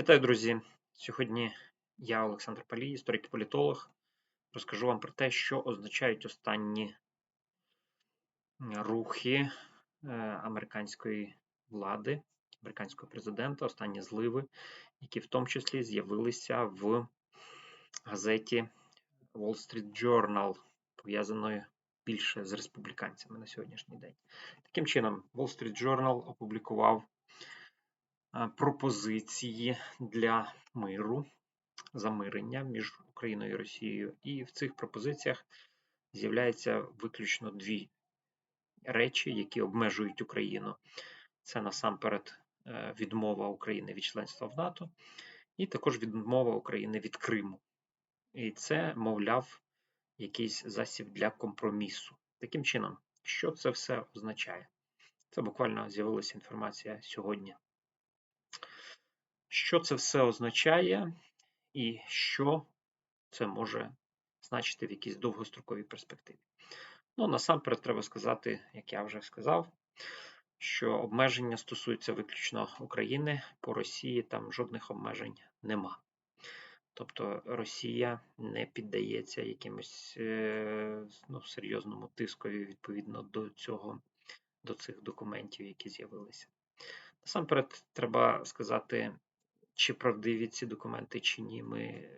Вітаю, друзі! Сьогодні я, Олександр Палій, історик і політолог, розкажу вам про те, що означають останні рухи американської влади, американського президента, останні зливи, які в тому числі з'явилися в газеті Wall Street Journal, пов'язаної більше з республіканцями на сьогоднішній день. Таким чином, Wall Street Journal опублікував пропозиції для миру, замирення між Україною і Росією. І в цих пропозиціях з'являються виключно дві речі, які обмежують Україну. Це насамперед е, відмова України від членства в НАТО, і також відмова України від Криму. І це, мовляв, якийсь засіб для компромісу. Таким чином, що це все означає? Це буквально з'явилася інформація сьогодні що це все означає, і що це може значити в якійсь довгостроковій перспективі. Ну, насамперед, треба сказати, як я вже сказав, що обмеження стосуються виключно України, по Росії там жодних обмежень нема. Тобто Росія не піддається якимось е, ну, серйозному тискові відповідно до цього, до цих документів, які з'явилися. Насамперед, треба сказати чи правдиві ці документи, чи ні, ми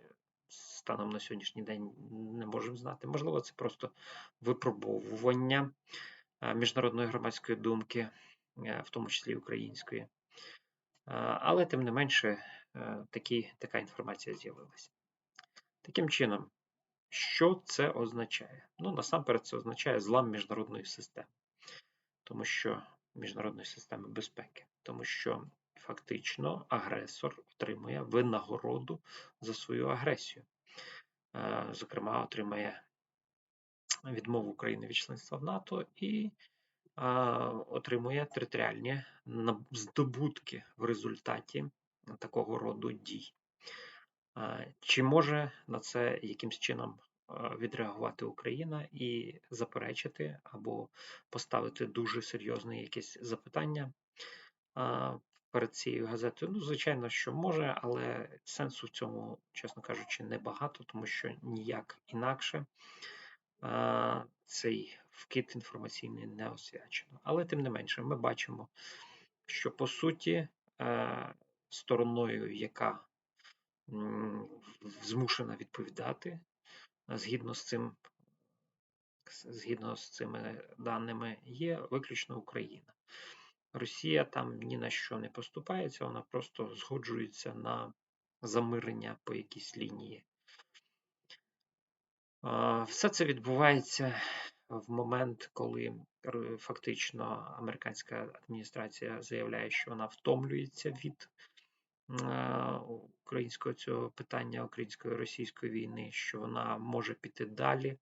станом на сьогоднішній день не можемо знати. Можливо, це просто випробовування е, міжнародної громадської думки, е, в тому числі української. Е, але, тим не менше, такі, така інформація з'явилася. Таким чином, що це означає? Ну, насамперед, це означає злам міжнародної системи, тому що міжнародної системи безпеки, тому що фактично агресор отримує винагороду за свою агресію. Е, зокрема, отримає відмову України від членства в НАТО і е, отримує територіальні здобутки в результаті такого роду дій. Е, чи може на це якимсь чином відреагувати Україна і заперечити або поставити дуже серйозне якесь запитання перед цією газетою? Ну, звичайно, що може, але сенсу в цьому, чесно кажучи, небагато, тому що ніяк інакше а, цей вкид інформаційний не освячено. Але тим не менше, ми бачимо, що по суті а, стороною, яка змушена відповідати, згідно з цим. Згідно з цими даними, є виключно Україна. Росія там ні на що не поступається, вона просто згоджується на замирення по якійсь лінії. Все це відбувається в момент, коли фактично американська адміністрація заявляє, що вона втомлюється від українського цього питання української російської війни, що вона може піти далі,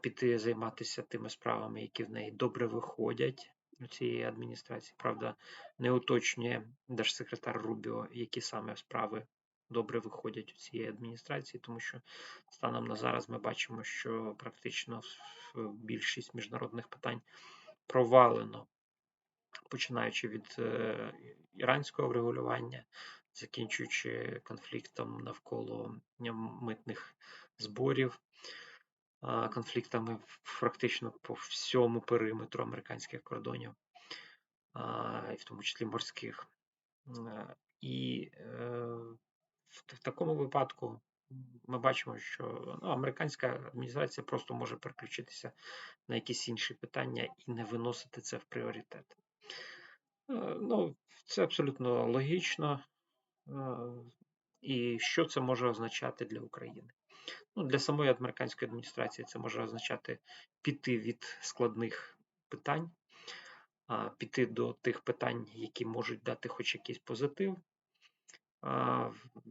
піти займатися тими справами, які в неї добре виходять цієї адміністрації. Правда, не уточнює держсекретар Рубіо, які саме справи добре виходять у цієї адміністрації, тому що станом на зараз ми бачимо, що практично більшість міжнародних питань провалено, починаючи від е, іранського врегулювання, закінчуючи конфліктом навколо митних зборів конфліктами практично по всьому периметру американських кордонів, в тому числі морських. І е, в такому випадку ми бачимо, що ну, американська адміністрація просто може переключитися на якісь інші питання і не виносити це в пріоритет. Е, ну, Це абсолютно логічно. Е, і що це може означати для України? Ну, Для самої американської адміністрації це може означати піти від складних питань, піти до тих питань, які можуть дати хоч якийсь позитив.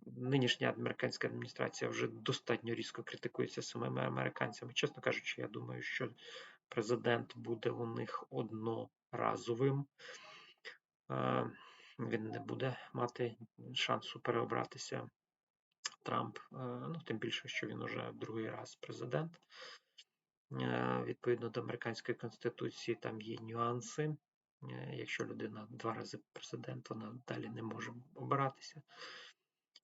Нинішня американська адміністрація вже достатньо різко критикується самими американцями. Чесно кажучи, я думаю, що президент буде у них одноразовим. Він не буде мати шансу переобратися Трамп, е, ну тим більше, що він уже другий раз президент. Е, відповідно до американської конституції, там є нюанси, Е, Якщо людина два рази президент, вона далі не може обиратися.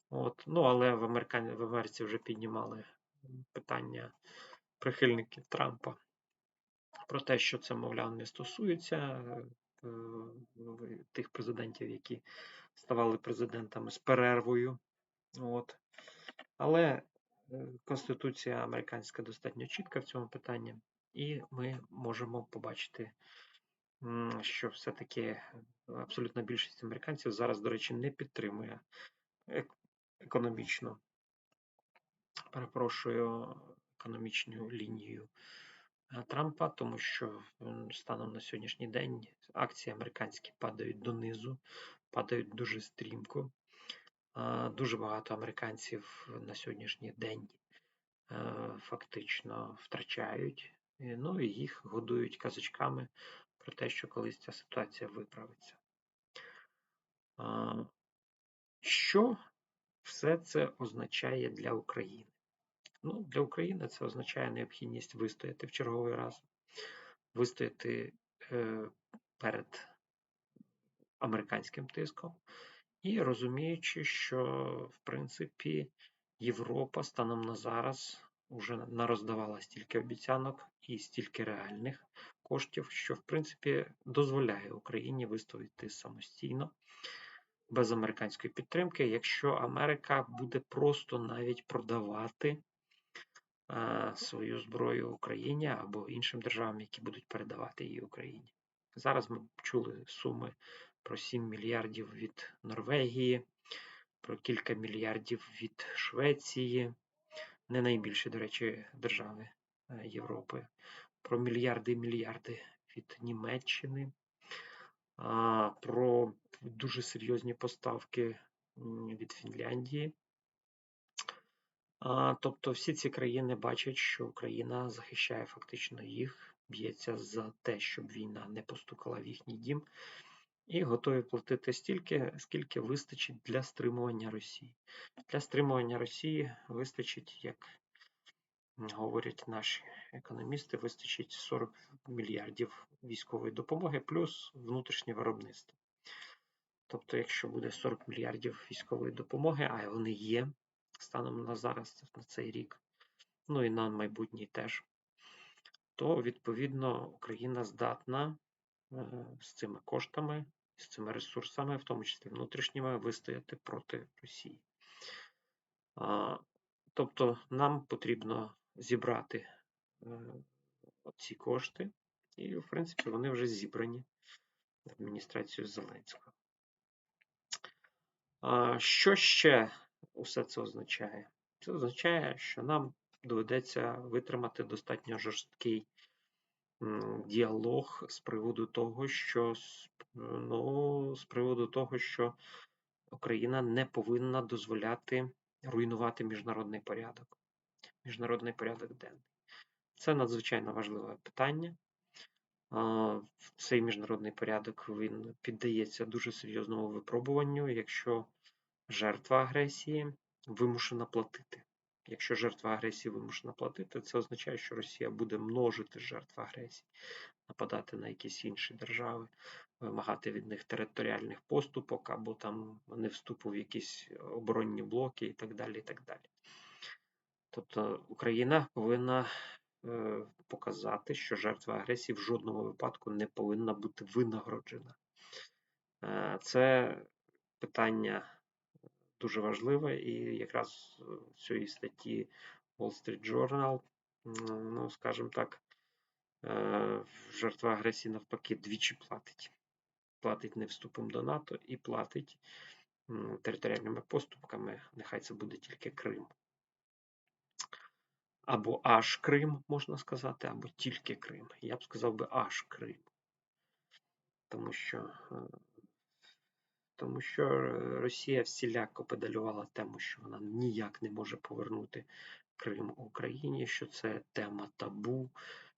От. Ну, але в, Американі, в Америці вже піднімали питання прихильників Трампа про те, що це, мовляв, не стосується тих президентів, які ставали президентами з перервою. От. Але е, Конституція американська достатньо чітка в цьому питанні, і ми можемо побачити, що все-таки абсолютна більшість американців зараз, до речі, не підтримує економічно, перепрошую, економічну лінію е, Трампа, тому що станом на сьогоднішній день акції американські падають донизу, падають дуже стрімко. Дуже багато американців на сьогоднішній день е, фактично втрачають, ну і їх годують казочками про те, що колись ця ситуація виправиться. Що все це означає для України? Ну, Для України це означає необхідність вистояти в черговий раз, вистояти е, перед американським тиском, і розуміючи, що в принципі Європа станом на зараз вже нароздавала стільки обіцянок і стільки реальних коштів, що в принципі дозволяє Україні вистояти самостійно без американської підтримки, якщо Америка буде просто навіть продавати а, свою зброю Україні або іншим державам, які будуть передавати її Україні. Зараз ми чули суми про 7 мільярдів від Норвегії, про кілька мільярдів від Швеції, не найбільші, до речі, держави е, Європи, про мільярди і мільярди від Німеччини, про дуже серйозні поставки від Фінляндії. Тобто всі ці країни бачать, що Україна захищає фактично їх, б'ється за те, щоб війна не постукала в їхній дім і готові платити стільки, скільки вистачить для стримування Росії. Для стримування Росії вистачить, як говорять наші економісти, вистачить 40 мільярдів військової допомоги плюс внутрішнє виробництво. Тобто, якщо буде 40 мільярдів військової допомоги, а вони є станом на зараз, на цей рік, ну і на майбутній теж, то відповідно Україна здатна е, з цими коштами з цими ресурсами, в тому числі внутрішніми, вистояти проти Росії. Тобто нам потрібно зібрати е, ці кошти, і, в принципі, вони вже зібрані в адміністрацією Зеленського. Що ще усе це означає? Це означає, що нам доведеться витримати достатньо жорсткий діалог з приводу того, що ну, з приводу того, що Україна не повинна дозволяти руйнувати міжнародний порядок, міжнародний порядок денний. Це надзвичайно важливе питання. Цей міжнародний порядок він піддається дуже серйозному випробуванню, якщо жертва агресії вимушена платити. Якщо жертва агресії вимушена платити, це означає, що Росія буде множити жертв агресії, нападати на якісь інші держави, вимагати від них територіальних поступок або там не вступу в якісь оборонні блоки і так далі. і так далі. Тобто Україна повинна е, показати, що жертва агресії в жодному випадку не повинна бути винагороджена. Е, це питання дуже важливе, і якраз в цій статті Wall Street Journal, ну, скажімо так, е, жертва агресії навпаки двічі платить платить не вступом до НАТО і платить територіальними поступками. Нехай це буде тільки Крим. Або аж Крим, можна сказати, або тільки Крим. Я б сказав би аж Крим. Тому що е, тому що Росія всіляко педалювала тему, що вона ніяк не може повернути Крим Україні, що це тема табу,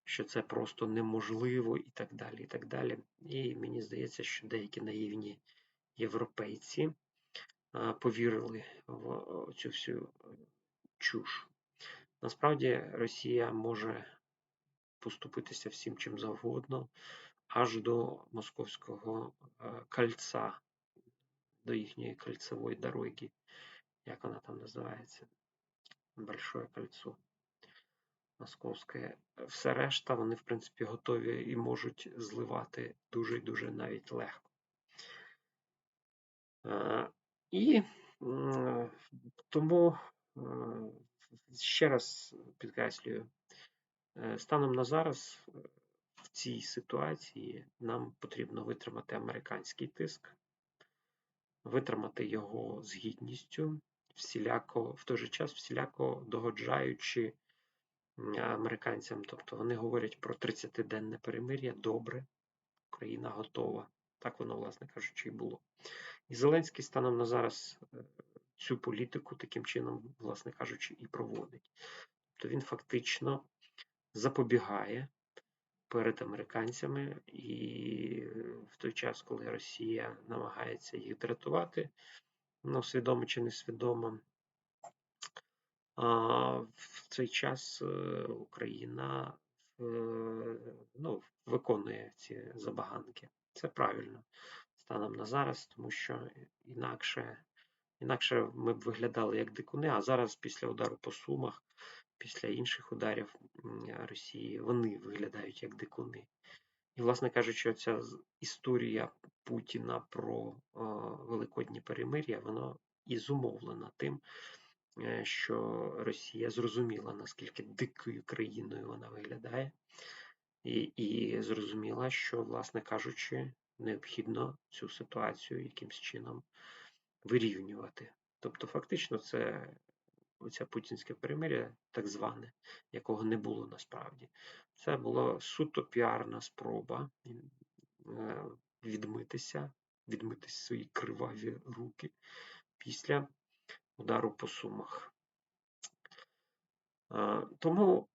що це просто неможливо і так далі. І так далі. І мені здається, що деякі наївні європейці повірили в цю всю чуш. Насправді Росія може поступитися всім чим завгодно, аж до Московського е, кольця, до їхньої кольцевої дороги, як вона там називається, Большое кольцо Московське. Все решта, вони, в принципі, готові і можуть зливати дуже і дуже навіть легко. Е, І тому е, ще раз підкреслюю, е, станом на зараз в цій ситуації нам потрібно витримати американський тиск, витримати його з гідністю, всіляко, в той же час всіляко догоджаючи американцям. Тобто вони говорять про 30-денне перемир'я. Добре, Україна готова. Так воно, власне кажучи, і було. І Зеленський станом на зараз е, цю політику таким чином, власне кажучи, і проводить. Тобто він фактично запобігає перед американцями, і е, в той час, коли Росія намагається їх дратувати, ну, свідомо чи несвідомо, а в цей час е, Україна е, ну, виконує ці забаганки. Це правильно станом на зараз, тому що інакше, інакше ми б виглядали як дикуни, а зараз після удару по Сумах, після інших ударів Росії, вони виглядають як дикуни. І, власне кажучи, оця історія Путіна про великодні перемир'я, воно і зумовлена тим, е, що Росія зрозуміла, наскільки дикою країною вона виглядає, і, і зрозуміла, що, власне кажучи, необхідно цю ситуацію якимсь чином вирівнювати. Тобто, фактично, це оця путінське перемир'я, так зване, якого не було насправді. Це була суто піарна спроба е, відмитися, відмити свої криваві руки після удару по сумах. Е, тому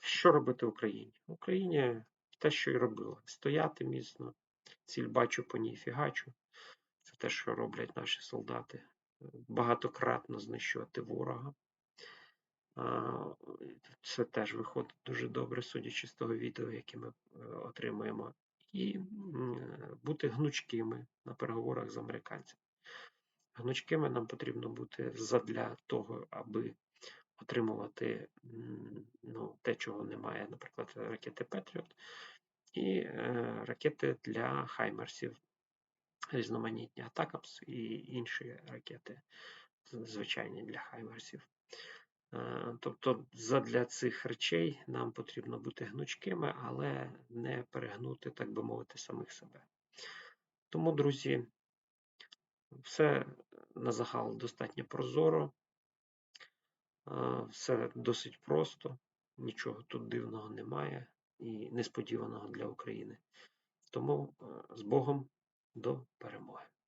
що робити Україні? Україні те, що й робила. Стояти міцно, ціль бачу по ній фігачу. Це те, що роблять наші солдати. Багатократно знищувати ворога. Це теж виходить дуже добре, судячи з того відео, яке ми е, отримуємо. І бути гнучкими на переговорах з американцями. Гнучкими нам потрібно бути задля того, аби отримувати ну, те, чого немає, наприклад, ракети Петріот, і е, ракети для Хаймерсів, різноманітні Атакамс і інші ракети, звичайні для Хаймерсів. Е, тобто, задля цих речей нам потрібно бути гнучкими, але не перегнути, так би мовити, самих себе. Тому, друзі, все на загал достатньо прозоро, е, все досить просто, нічого тут дивного немає і несподіваного для України. Тому е, з Богом до перемоги.